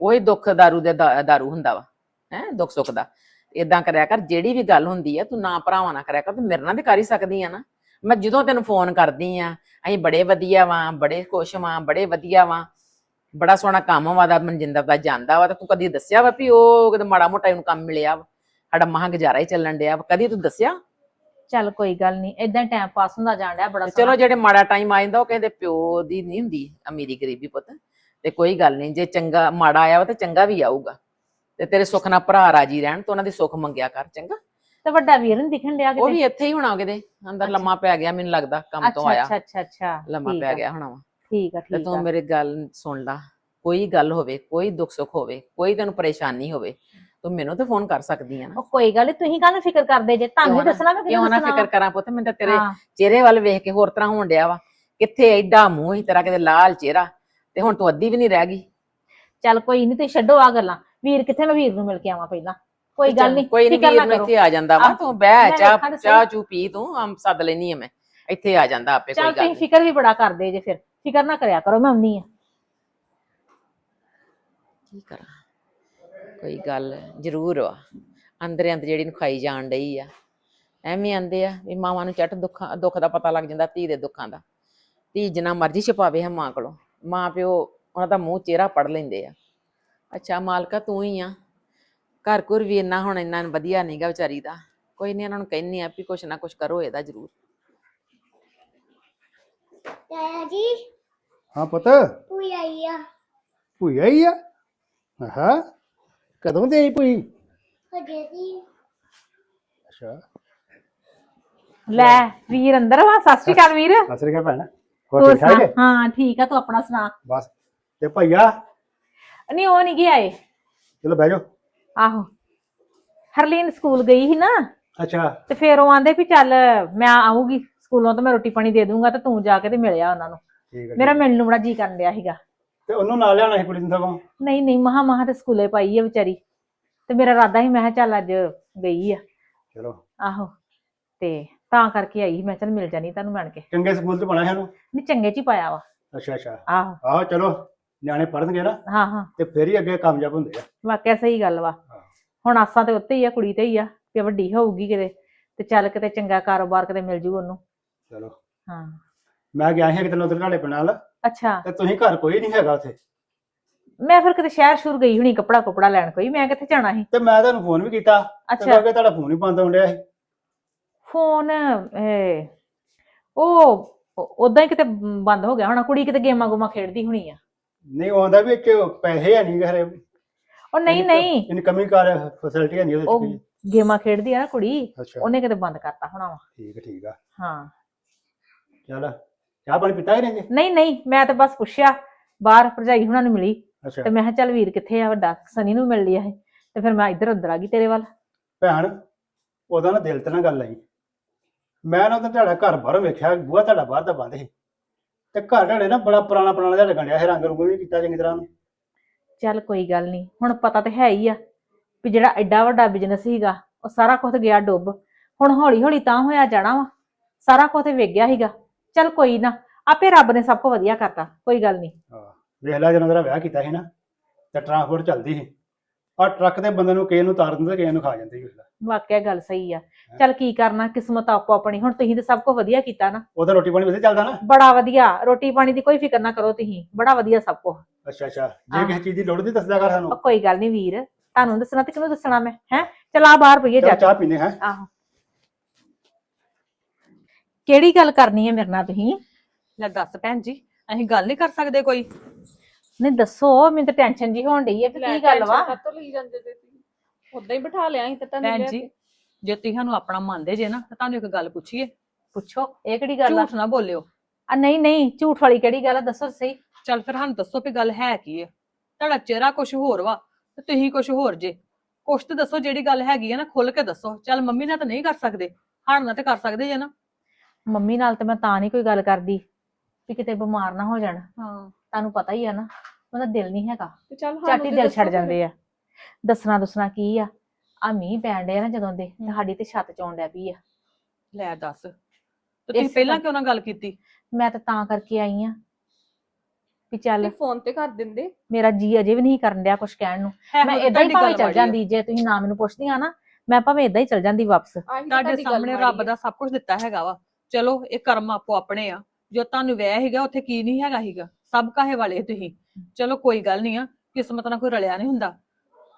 ਉਹੀ ਦੁੱਖ ਦਾਰੂ ਦੇ ਦਾ- ਦਾਰੂ ਹੁੰਦਾ ਵਾ ਹੈ ਦੁੱਖ ਸੁੱਖ ਦਾ। ਇਦਾਂ ਕਰਿਆ ਕਰ ਜਿਹੜੀ ਵੀ ਗੱਲ ਹੁੰਦੀ ਆ ਤੂੰ ਨਾ ਭਰਾਵਾਂ ਨਾ ਕਰਿਆ ਕਰ ਤੂੰ ਮੇਰੇ ਨਾਲ ਵੀ ਕਰ ਹੀ ਸਕਦੀ ਆ ਨਾ। ਮੈਂ ਜਦੋਂ ਤੈਨੂੰ ਫੋਨ ਕਰਦੀ ਆ ਅਸੀਂ ਬੜੇ ਵਧੀਆ ਵਾਂ ਬੜੇ ਖੁਸ਼ ਵਾਂ ਬੜੇ ਵਧੀਆ ਵਾਂ। ਬੜਾ ਸੋਹਣਾ ਕੰਮ ਵਾ ਦਾ ਮਨਜਿੰਦਰ ਦਾ ਜਾਂਦਾ ਵਾ ਤੇ ਤੂੰ ਕਦੀ ਦੱਸਿਆ ਵਾ ਵੀ ਉਹ ਕਿਤੇ ਮਾੜਾ ਮੋਟਾ ਇਹਨੂੰ ਕੰਮ ਮਿਲਿਆ ਵਾ? ਸਾਡਾ ਮਹਾਂ ਗੁਜ਼ਾਰਾ ਹੀ ਚੱਲਣ ਡਿਆ ਵਾ। ਕਦੀ ਤੂੰ ਦੱਸਿਆ? ਚੱਲ ਕੋਈ ਗੱਲ ਨਹੀਂ ਇਦਾਂ ਟਾਈਮ ਪਾਸ ਹੁੰਦਾ ਜਾਣ ਡਿਆ ਬੜਾ ਤੇ। ਚਲੋ ਜਿਹੜੇ ਮਾੜਾ ਟਾਈਮ ਆ ਜਾਂਦਾ ਉਹ ਕਹਿੰਦੇ ਪਿਓ ਦੀ ਨਹੀਂ ਹੁੰਦੀ ਅਮੀਰੀ ਗਰੀਬੀ ਪੁੱਤ। ਤੇ ਕੋਈ ਗੱਲ ਨਹੀਂ ਜੇ ਚੰਗਾ ਮਾੜਾ ਆਇਆ ਵਾ ਤੇ ਚੰਗਾ ਵੀ ਆਊਗਾ। ਤੇ ਤੇਰੇ ਸੁੱਖ ਨਾਲ ਭਰਾ ਰਾਜੀ ਰਹਿਣ ਤੇ ਉਹਨਾਂ ਦੀ ਸੁੱਖ ਮੰਗਿਆ ਕਰ ਚੰਗਾ? ਤੇ ਵੱਡਾ ਵੀਰ ਨਹੀਂ ਦਿਖਣ ਡਿਆ ਉਹ ਵੀ ਇੱਥੇ ਹੀ ਹੋਣਾ ਕਿਤੇ? ਅੰਦਰ। ਲੰਮਾ ਪੈ ਗਿਆ ਮੈਨੂੰ ਲੱਗਦਾ ਕੰਮ ਤੋਂ ਆਇਆ। ਅੱਛਾ ਅੱਛਾ ਅੱਛਾ ਲੰਮਾ ਪੈ ਗਿਆ ਹੋਣਾ ਵਾ। ਠੀਕ ਆ ਤੇ ਠੀਕ ਤੂੰ ਆ। ਮੇਰੇ ਗੱਲ ਸੁਣ ਲਾ। ਕੋਈ ਗੱਲ ਹੋਵੇ ਕੋਈ ਦੁੱਖ ਸੁੱਖ ਹੋਵੇ ਕੋਈ ਤੈਨੂੰ ਪਰੇਸ਼ਾਨੀ ਹੋਵੇ ਤੂੰ ਮੈਨੂੰ ਤੇ ਫੋਨ ਕਰ ਸਕਦੀ ਆ ਨਾ। ਉਹ ਕੋਈ ਗੱਲ ਨੀ ਤੁਸੀਂ ਕਾਹਨੂੰ ਫਿਕਰ ਕਰਦੇ ਜੇ? ਤੁਹਾਨੂੰ ਦੱਸਣਾ ਮੈਂ ਕਿਉਂ ਨਾ ਫਿਕਰ ਕਰਾਂ ਪੁੱਤ ਮੈਨੂੰ ਤਾਂ ਤੇਰੇ ਚਿਹਰੇ ਵੱਲ ਵੇਖ ਕੇ ਹੋਰ ਤਰ੍ਹਾਂ ਹੋਣ ਡਿਆ ਵਾ। ਕਿੱਥੇ ਐਡਾ ਮੂੰਹ ਹੀ ਤੇਰਾ ਕਿਤੇ ਲਾਲ ਚਿਹਰਾ। ਤੇ ਹੁਣ ਤੂੰ ਅੱਧੀ ਵੀ ਨਹੀਂ ਰਹਿ ਗਈ। ਚੱਲ ਕੋਈ ਨਹੀਂ ਤੁਸੀਂ ਛੱਡੋ ਆ ਗੱਲਾਂ। ਵੀਰ ਕਿੱਥੇ? ਮੈਂ ਵੀਰ ਨੂੰ ਮਿਲ ਕੇ ਆਵਾਂ ਪਹਿਲਾਂ। ਕੋਈ ਗੱਲ ਨਹੀਂ ਕੋਈ ਨਹੀਂ ਵੀਰ ਨਾ ਇੱਥੇ ਆ ਜਾਂਦਾ ਵਾ ਤੂੰ ਬਹਿ ਚਾਹ ਚਾਹ। ਚੂ ਪੀ ਤੂੰ ਆਮ ਸੱਦ ਲੈਣੀ ਆ ਮੈਂ ਇੱਥੇ ਆ ਜਾਂਦਾ ਆਪੇ ਕੋਈ ਗੱਲ ਤੁਸੀਂ ਨੀ। ਫਿਕਰ ਵੀ ਬੜਾ ਕਰਦੇ ਜੇ ਫਿਰ ਫਿਕਰ ਨਾ ਕਰਿਆ ਕਰੋ ਮੈਂ ਆਉਣੀ ਆ। ਕੀ ਕਰਾਂ? ਕੋਈ ਗੱਲ ਜ਼ਰੂਰ ਵਾ ਅੰਦਰ ਅੰਦਰ ਜਿਹੜੀ ਨੂੰ ਖਾਈ ਜਾਣ ਡਈ ਆ। ਐਵੇਂ ਆਂਦੇ ਆ ਵੀ ਮਾਵਾਂ ਨੂੰ ਚੱਟ ਦੁੱਖਾਂ ਦੁੱਖ ਦਾ ਪਤਾ ਲੱਗ ਜਾਂਦਾ ਧੀ ਦੇ ਦੁੱਖਾਂ ਦਾ। ਧੀ ਜਿੰਨਾ ਮਰਜ਼ੀ ਛਪਾਵੇ ਹੈ ਮਾਂ ਕੋਲੋਂ ਮਾਂ ਪਿਓ ਉਹਨਾਂ ਦਾ ਮੂੰਹ ਚਿਹਰਾ ਪੜ ਲੈਂਦੇ ਆ। ਅੱਛਾ ਮਾਲਕਾ ਤੂੰ ਹੀ ਆ ਘਰ ਘੁਰ ਵੀ ਇੰਨਾ ਹੁਣ ਇੰਨਾ ਵਧੀਆ ਨਹੀਂਗਾ ਵਿਚਾਰੀ ਦਾ। ਕੋਈ ਨਹੀਂ ਇਹਨਾਂ ਨੂੰ ਕਹਿੰਨੀ ਆ ਵੀ ਕੁਛ ਨਾ ਕੁਛ ਕਰੋ ਇਹਦਾ ਜ਼ਰੂਰ। ਤਾਇਆ ਜੀ। ਹਾਂ ਪੁੱਤ। ਪੂਈ ਆਈ ਆ। ਭੂਈ ਆਈ ਆ? ਹਾਂ ਕਦੋਂ ਦੇ ਆਈ ਭੂਈ? ਹਜੇ ਦੀ। ਅੱਛਾ। ਲੈ ਵੀਰ ਅੰਦਰ ਵਾ ਸਤਿ ਸ਼੍ਰੀ ਅਕਾਲ ਵੀਰ। ਸਤਿ ਸ੍ਰੀ ਅਕਾਲ ਭੈਣ। ਹੋਰ ਹੋਰ ਠੀਕ ਠਾਕ ਸੁਣਾ? ਹੈ? ਹਾਂ ਠੀਕ ਆ ਤੂੰ ਆਪਣਾ ਸੁਣਾ? ਬਸ। ਤੇ ਭਈਆ? ਨਹੀਂ ਉਹ ਨਹੀਂ ਗਿਆ ਏ ਚਲੋ ਬਹਿ ਜਾਓ। ਆਹੋ। ਹਰਲੀਨ ਸਕੂਲ ਗਈ ਸੀ ਨਾ ਅੱਛਾ। ਤੇ ਫਿਰ ਉਹ ਆਂਦੇ ਵੀ ਚੱਲ ਮੈਂ ਆਊਗੀ ਸਕੂਲੋਂ ਤਾਂ ਮੈਂ ਰੋਟੀ ਪਾਣੀ ਦੇ ਦੂੰਗਾ ਤੇ ਤੂੰ ਜਾ ਕੇ ਤੇ ਮਿਲਿਆ ਉਹਨਾਂ ਨੂੰ। ਠੀਕ ਹੈ ਮੇਰਾ। ਮਿਲਣ ਨੂੰ ਬੜਾ ਜੀ ਕਰਨ ਡਿਆ ਸੀਗਾ। ਤੇ ਉਹਨੂੰ ਨਾਲ ਲਿਆਉਣਾ ਸੀ ਕੁੜੀ ਨੂੰ ਸਗੋਂ? ਨਹੀਂ ਨਹੀਂ ਮਹਾ ਮਹਾ ਤੇ ਸਕੂਲੇ ਪਾਈ ਆ ਵਿਚਾਰੀ। ਤੇ ਮੇਰਾ ਇਰਾਦਾ ਸੀ ਮੈਂ ਕਿਹਾ ਚੱਲ ਅੱਜ ਗਈ ਆ। ਚਲੋ। ਆਹੋ। ਤੇ ਤਾਂ ਕਰਕੇ ਆਈ ਸੀ, ਮੈਂ ਚੱਲ ਮਿਲ ਜਾਣੀ ਤੁਹਾਨੂੰ ਮਿਲ ਕੇ। ਚੰਗੇ ਸਕੂਲ ਚ ਪਾਣਾ ਇਹਨੂੰ ਨਹੀਂ ਚੰਗੇ ਚ ਹੀ ਪਾਇਆ ਵਾ। ਅੱਛਾ ਅੱਛਾ। ਆਹੋ। ਆਹੋ ਚਲੋ। ਨਿਆਣੇ ਪੜਨਗੇ ਨਾ ਹਾਂ ਹਾਂ। ਤੇ ਫਿਰ ਹੀ ਅੱਗੇ ਕਾਮਯਾਬ ਹੁੰਦੇ ਆ। ਵਾਕਿਆ ਸਹੀ ਗੱਲ ਵਾ। ਹੁਣ ਆਸਾਂ ਤੇ ਉੱਤੇ ਹੀ ਆ ਕੁੜੀ ਤੇ ਹੀ ਆ ਕਿ ਵੱਡੀ ਹੋਊਗੀ ਕਿਤੇ ਤੇ ਚੱਲ ਕਿਤੇ ਚੰਗਾ ਕਾਰੋਬਾਰ ਕਿਤੇ ਮਿਲ ਜੂ ਉਹਨੂੰ। ਚਲੋ। ਹਾਂ। ਮੈਂ ਗਿਆ ਸੀ ਕਿਤੇ ਉਧਰ ਘਾਲੇ ਨਾਲ ਅੱਛਾ। ਤੇ ਤੁਸੀਂ ਘਰ ਕੋਈ ਨਹੀਂ ਹੈਗਾ ਉੱਥੇ। ਮੈਂ ਫਿਰ ਕਿਤੇ ਸ਼ਹਿਰ ਸ਼ੁਰ ਗਈ ਹੁਣੀ ਕੱਪੜਾ ਕੁਪੜਾ ਲੈਣ ਕੋਈ ਮੈਂ ਕਿੱਥੇ ਜਾਣਾ ਸੀ? ਤੇ ਮੈਂ ਤੁਹਾਨੂੰ ਫੋਨ ਵੀ ਕੀਤਾ ਤੇ ਅੱਛਾ। ਕਿ ਤੁਹਾਡਾ ਫੋਨ ਹੀ ਬੰਦ ਡਿਆ ਸੀ। ਫੋਨ ਇਹ, ਉਹ ਉਦਾਂ ਹੀ ਕਿਤੇ ਬੰਦ ਹੋ ਗਿਆ ਹੋਣਾ ਕੁੜੀ ਕਿਤੇ ਗੇਮਾਂ ਗੂਮਾਂ ਖੇਡਦੀ ਹੋਣੀ ਆ। ਨਹੀਂ ਉਹ ਆਉਂਦਾ ਵੀ 'ਚ ਪੈਸੇ ਹੈ ਨਹੀਂ ਘਰੇ ਉਹ ਨਹੀਂ ਨਹੀਂ। ਇਨਕਮਿੰਗ ਕਾਰ ਫੈਸਿਲਿਟੀ ਹੈ ਨਹੀਂ ਉਹਦੇ ਉਹ। ਗੇਮਾਂ ਖੇਡਦੀ ਆ ਨਾ ਕੁੜੀ ਅੱਛਾ। ਉਹਨੇ ਕਿਤੇ ਬੰਦ ਕਰਤਾ ਹੋਣਾ ਵਾ। ਠੀਕ ਆ ਠੀਕ ਆ। ਹਾਂ। ਚੱਲ ਚਾਹ ਪਾਣੀ ਪੀਤਾ ਹੀ ਜੇ ਨਹੀਂ ਨਹੀਂ ਮੈਂ ਤਾਂ ਬਸ ਪੁੱਛਿਆ ਬਾਹਰ ਭਰਜਾਈ ਹੁਣਾਂ ਨੂੰ ਮਿਲੀ। ਅੱਛਾ। ਤੇ ਮੈਂ ਕਿਹਾ ਚੱਲ ਵੀਰ ਕਿੱਥੇ ਆ ਵੱਡਾ ਸਨੀ ਨੂੰ ਮਿਲ ਲਿਆ ਇਹ। ਤੇ ਫਿਰ ਮੈਂ ਇੱਧਰ ਅੰਦਰ ਆ ਗਈ ਤੇਰੇ ਵੱਲ। ਭੈਣ ਉਹਦਾ ਨਾ ਦਿਲ ਤੇ ਨਾ ਗੱਲ ਆਈ। ਮੈਂ ਨਾ ਉਹਦਾ ਤੁਹਾਡਾ ਘਰ ਬਾਹਰੋਂ ਵੇਖਿਆ ਬੂਹਾ ਤੁਹਾਡਾ ਬਾਹਰ ਦਾ ਬੰਦ ਸੀ। ਤੇ ਘਰ ਤੁਹਾਡੇ ਨਾ ਬੜਾ ਪੁਰਾਣਾ ਪੁਰਾਣਾ ਜਿਹਾ ਲੱਗਣ ਡਿਆ ਸੀ ਰੰਗ ਰੁੰਗ ਵੀ ਕੀਤਾ ਚੰਗੀ ਤਰ੍ਹਾਂ ਉਹਨੇ। ਚੱਲ ਕੋਈ ਗੱਲ ਨਹੀਂ ਹੁਣ ਪਤਾ ਤੇ ਹੈ ਹੀ ਆ ਵੀ ਜਿਹੜਾ ਐਡਾ ਵੱਡਾ ਬਿਜ਼ਨਸ ਸੀਗਾ ਉਹ ਸਾਰਾ ਕੁਝ ਗਿਆ ਡੁੱਬ। ਹੁਣ ਹੌਲੀ ਹੌਲੀ ਤਾਂ ਹੋਇਆ ਜਾਣਾ ਵਾ ਸਾਰਾ ਕੁਝ ਵੇਖ ਗਿਆ ਸੀਗਾ। ਚੱਲ ਕੋਈ ਨਾ ਆਪੇ ਰੱਬ ਨੇ ਸਭ ਕੁਝ ਵਧੀਆ ਕਰਤਾ ਕੋਈ ਗੱਲ ਨਹੀਂ ਵੇਖ ਲੈ ਜਦੋਂ ਤੇਰਾ ਵਿਆਹ ਕੀਤਾ ਸੀ ਨਾ ਤੇ ਟਰਾਂਸਪੋਰਟ ਚੱਲਦੀ ਸੀ। ਆ ਟਰੱਕ ਦੇ ਬੰਦੇ ਨੂੰ ਕਿਸੇ ਨੂੰ ਤਾਰ ਦਿੰਦੇ ਕਿਸੇ ਨੂੰ ਖਾ ਜਾਂਦੇ ਸੀ ਵੇਖ ਲੈ। ਵਾਕਿਆ ਗੱਲ ਸਹੀ ਆ। ਚੱਲ ਕੀ ਕਰਨਾ ਕਿਸਮਤ ਆਪੋ ਆਪਣੀ। ਹੁਣ ਤੁਸੀਂ ਤੇ ਸਭ ਕੁਝ ਵਧੀਆ ਕੀਤਾ ਨਾ। ਉਹਦਾ ਰੋਟੀ ਪਾਣੀ ਵਧੀਆ ਚੱਲਦਾ ਨਾ? ਬੜਾ ਵਧੀਆ। ਰੋਟੀ ਪਾਣੀ ਦੀ ਕੋਈ ਫਿਕਰ ਨਾ ਕਰੋ ਤੁਸੀਂ। ਬੜਾ ਵਧੀਆ ਸਭ ਕੁਝ ਅੱਛਾ ਅੱਛਾ। ਜੇ। ਕਿਸੇ ਚੀਜ਼ ਦੀ ਲੋੜ ਨਹੀਂ ਦੱਸਦਾ ਕਰ ਸਾਨੂੰ। ਕੋਈ ਗੱਲ ਨਹੀਂ ਵੀਰ। ਤੁਹਾਨੂੰ ਦੱਸਣਾ ਤੇ ਕਿਹਨੂੰ ਦੱਸਣਾ ਮੈਂ? ਹੈ? ਚਲ ਆ ਬਾਹਰ ਪਈਏ ਜਾ। ਚਾਹ ਪੀਨੇ ਹੈ। ਆਹੋ। ਕਿਹੜੀ ਗੱਲ ਕਰਨੀ ਹੈ ਮੇਰੇ ਨਾਲ ਤੁਸੀਂ? ਲੈ ਦੱਸ ਭੈਣ ਜੀ ਅਸੀਂ ਗੱਲ ਨਹੀਂ ਕਰ ਸਕਦੇ ਕੋਈ। ਨਹੀਂ ਦੱਸੋ। ਮੈਨੂੰ ਤਾਂ ਟੈਨਸ਼ਨ ਜੀ ਹੋਣ ਡਈ ਹੈ। ਕਿ ਕੀ ਗੱਲ ਵਾ? ਤੋਂ ਲਈ ਜਾਂਦੇ ਤੇ? ਉਦਾਂ ਹੀ ਬਿਠਾ ਲਿਆ ਸੀ ਤੇ ਤੁਹਾਨੂੰ ਭੈਣ ਲਿਆ ਜੀ ਕੇ। ਜੇ ਤੁਸੀਂ ਸਾਨੂੰ ਆਪਣਾ ਮੰਨਦੇ ਜੇ ਨਾ ਤਾਂ ਤੁਹਾਨੂੰ ਇੱਕ ਗੱਲ ਪੁੱਛੀਏ। ਪੁੱਛੋ। ਇਹ ਕਿਹੜੀ ਗੱਲ ਆ? ਝੂਠ ਨਾ ਬੋਲਿਓ। ਆ ਨਹੀਂ ਨਹੀਂ ਝੂਠ ਵਾਲੀ ਕਿਹੜੀ ਗੱਲ ਆ? ਦੱਸੋ ਸਹੀ। ਚੱਲ ਫਿਰ ਸਾਨੂੰ ਦੱਸੋ ਵੀ ਗੱਲ ਹੈ ਕੀ ਹੈ ਤੁਹਾਡਾ ਚਿਹਰਾ ਕੁਝ ਹੋਰ ਵਾ ਤੇ ਤੁਸੀਂ ਕੁਝ ਹੋਰ ਜੇ। ਕੁਛ ਤੇ ਦੱਸੋ ਜਿਹੜੀ ਗੱਲ ਹੈਗੀ ਹੈ ਨਾ ਖੁੱਲ ਕੇ ਦੱਸੋ। ਚੱਲ ਮੰਮੀ ਨਾਲ ਤਾਂ ਨਹੀਂ ਕਰ ਸਕਦੇ। ਸਾਡੇ ਨਾਲ ਤੇ ਕਰ ਸਕਦੇ ਜੇ ਨਾ। ਮੰਮੀ ਨਾਲ ਤੇ ਮੈਂ ਤਾਂ ਨਹੀਂ ਕੋਈ ਗੱਲ ਕਰਦੀ ਵੀ ਕਿਤੇ ਬਿਮਾਰ ਨਾ ਹੋ ਜਾਣ। ਹਾਂ। ਤੁਹਾਨੂੰ ਪਤਾ ਹੀ ਆ ਨਾ ਉਹਦਾ ਦਿਲ ਨਹੀਂ ਹੈਗਾ। ਤੇ ਚੱਲ ਸਾਨੂੰ ਝੱਟ ਹੀ ਤੇ ਦਿਲ ਦੱਸੋ ਛੱਡ ਫਿਰ। ਜਾਂਦੇ ਆ। ਦੱਸਣਾ ਦੱਸਣਾ ਕੀ ਆ? ਆ ਮੀਂਹ ਪੈਣ ਡਿਆ ਨਾ ਜਦੋਂ ਦੇ ਤੇ ਸਾਡੀ ਤੇ ਛੱਤ ਚੋਂ ਡਿਆ ਪਈ ਆ। ਲੈ ਦੱਸ ਤੇ ਤੁਸੀਂ ਇਸ ਪਹਿਲਾਂ ਕਿਉਂ ਨਾ ਗੱਲ ਕੀਤੀ? ਮੈਂ ਤਾਂ ਤਾਂ ਕਰਕੇ ਆਈ ਆ ਵੀ ਚੱਲ ਤੇ ਫੋਨ ਤੇ ਕਰ ਦਿੰਦੇ। ਮੇਰਾ ਜੀ ਅਜੇ ਵੀ ਨਹੀਂ ਕਰਨ ਡਿਆ ਕੁਝ ਕਹਿਣ ਨੂੰ। ਮੈਂ ਇਦਾਂ ਹੀ ਭਾਵੇਂ ਚੱਲ ਆ। ਜਾਂਦੀ ਜੇ ਤੁਸੀਂ ਨਾ ਮੈਨੂੰ ਪੁੱਛਦੀਆਂ ਨਾ ਮੈਂ ਭਾਵੇਂ ਇਦਾਂ ਹੀ ਚੱਲ ਜਾਂਦੀ ਵਾਪਸ। ਆਹੀ ਤਾਂ ਤੁਹਾਡੇ ਤੁਹਾਡੀ ਗੱਲ ਸਾਹਮਣੇ ਮਾੜੀ ਰੱਬ ਆ। ਦਾ ਸਭ ਕੁਝ ਦਿੱਤਾ ਹੈਗਾ ਵਾ। ਚਲੋ ਇਹ ਕਰਮ ਆਪੋ ਆਪਣੇ ਆ। ਜੋ ਤੁਹਾਨੂੰ ਵਿਆਹ ਹੈਗਾ ਉੱਥੇ ਕੀ ਨਹੀਂ ਹੈਗਾ ਹੀਗਾ ਸਭ ਕਾਹੇ ਵਾਲੇ ਤੁਸੀਂ। ਚਲੋ ਕੋਈ ਗੱਲ ਨਹੀਂ ਆ। ਕਿਸਮਤ ਨਾਲ ਕੋਈ ਰਲਿਆ ਨਹੀਂ ਹੁੰਦਾ।